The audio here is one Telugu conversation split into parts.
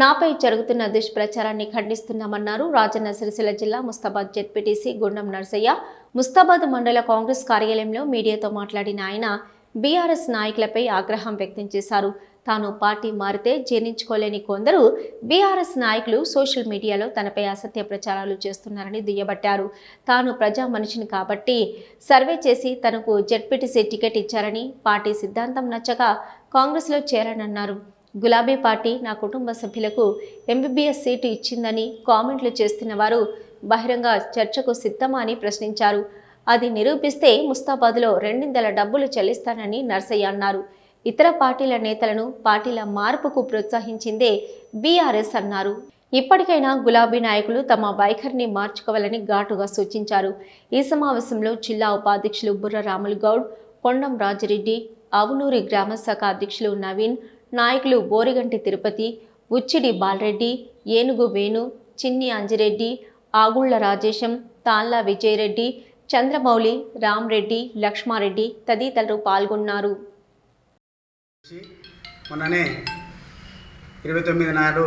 నాపై జరుగుతున్న దుష్ప్రచారాన్ని ఖండిస్తున్నామన్నారు రాజన్న సిరిసిల్ల జిల్లా ముస్తాబాద్ జెడ్పీటీసీ గుండం నర్సయ్య. ముస్తాబాద్ మండల కాంగ్రెస్ కార్యాలయంలో మీడియాతో మాట్లాడిన ఆయన బీఆర్ఎస్ నాయకులపై ఆగ్రహం వ్యక్తం చేశారు. తాను పార్టీ మారితే జీర్ణించుకోలేని కొందరు బీఆర్ఎస్ నాయకులు సోషల్ మీడియాలో తనపై అసత్య ప్రచారాలు చేస్తున్నారని దుయ్యబట్టారు. తాను ప్రజా మనిషిని కాబట్టి సర్వే చేసి తనకు జెడ్పీటీసీ టికెట్ ఇచ్చారని పార్టీ సిద్ధాంతం నచ్చక కాంగ్రెస్లో చేరనన్నారు. గులాబీ పార్టీ నా కుటుంబ సభ్యులకు ఎంబీబీఎస్ సీటు ఇచ్చిందని కామెంట్లు చేస్తున్న వారు బహిరంగ చర్చకు సిద్ధమా అని ప్రశ్నించారు. అది నిరూపిస్తే ముస్తాబాద్లో రెండిందల డబ్బులు చెల్లిస్తానని నర్సయ్య అన్నారు. ఇతర పార్టీల నేతలను పార్టీల మార్పుకు ప్రోత్సహించిందే బీఆర్ఎస్ అన్నారు. ఇప్పటికైనా గులాబీ నాయకులు తమ వైఖరిని మార్చుకోవాలని ఘాటుగా సూచించారు. ఈ సమావేశంలో జిల్లా ఉపాధ్యక్షులు బుర్ర రాములు గౌడ్ కొండం రాజిరెడ్డి అవునూరి గ్రామ శాఖ అధ్యక్షులు నవీన్ నాయకులు బోరిగంటి తిరుపతి ఉచ్చిడి బాలరెడ్డి ఏనుగు వేణు చిన్ని అంజిరెడ్డి ఆగుళ్ళ రాజేశం తాళ్ళ విజయరెడ్డి చంద్రమౌళి రామ్రెడ్డి లక్ష్మారెడ్డి తదితరులు పాల్గొన్నారు. మొన్ననే ఇరవై తొమ్మిది నాడు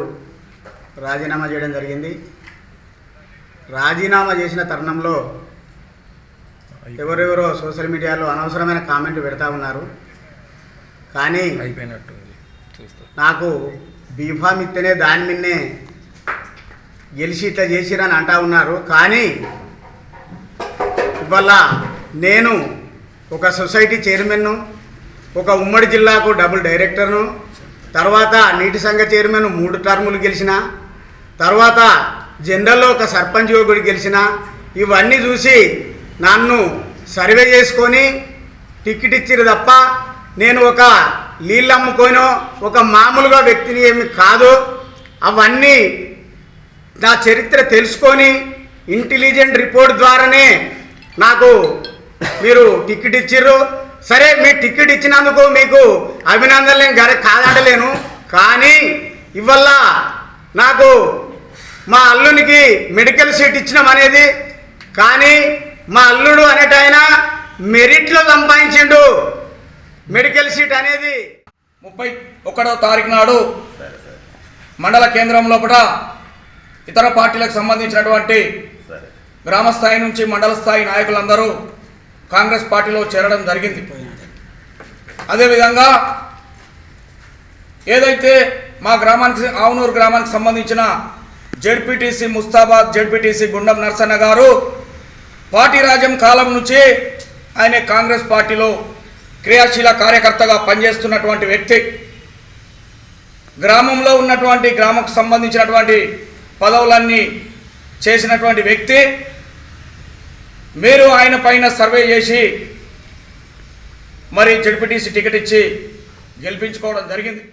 రాజీనామా చేయడం జరిగింది. రాజీనామా చేసిన తరుణంలో ఎవరెవరో సోషల్ మీడియాలో అనవసరమైన కామెంట్లు పెడతా ఉన్నారు. కానీ అయిపోయినట్టు. నాకు బీఫామ్ ఇస్తేనే దాని మీదనే గెలిచి ఇట్లా చేసిరని అంటా ఉన్నారు. కానీ ఇవాళ నేను ఒక సొసైటీ చైర్మన్ను ఒక ఉమ్మడి జిల్లాకు డబుల్ డైరెక్టర్ను తర్వాత నీటి సంఘ చైర్మన్ మూడు టర్ములు గెలిచిన తర్వాత జనరల్లో ఒక సర్పంచ్ యోగుడు గెలిచిన ఇవన్నీ చూసి నన్ను సర్వే చేసుకొని టికెట్ ఇచ్చిరు తప్ప నేను ఒక నీళ్ళు అమ్ముకోనో ఒక మామూలుగా వ్యక్తిని ఏమి కాదు. అవన్నీ నా చరిత్ర తెలుసుకొని ఇంటెలిజెంట్ రిపోర్ట్ ద్వారానే నాకు మీరు టికెట్ ఇచ్చిర్రు. సరే మీ టికెట్ ఇచ్చినందుకు మీకు అభినందనలు నేను గర కాదంటలేను. కానీ ఇవల్ల నాకు మా అల్లునికి మెడికల్ సీట్ ఇచ్చినాం అనేది. కానీ మా అల్లుడు అనేటాయన మెరిట్లో సంపాదించిండు. మెడికల్ సీట్ అనేది ముప్పై ఒకటో తారీఖు నాడు మండల కేంద్రంలో కూడా ఇతర పార్టీలకు సంబంధించినటువంటి గ్రామ స్థాయి నుంచి మండల స్థాయి నాయకులందరూ కాంగ్రెస్ పార్టీలో చేరడం జరిగింది. అదేవిధంగా ఏదైతే మా గ్రామానికి ఆవునూరు గ్రామానికి సంబంధించిన జెడ్పీటీసీ ముస్తాబాద్ జెడ్పీటీసీ గుండం నర్సన్న గారు పార్టీ రాజ్యం కాలం నుంచి ఆయన కాంగ్రెస్ పార్టీలో క్రియాశీల కార్యకర్తగా పనిచేస్తున్నటువంటి వ్యక్తి గ్రామంలో ఉన్నటువంటి గ్రామకు సంబంధించినటువంటి పదవులన్నీ చేసినటువంటి వ్యక్తి మీరు ఆయన పైన సర్వే చేసి మరి జడ్పీటీసీ టికెట్ ఇచ్చి గెలిపించుకోవడం జరిగింది.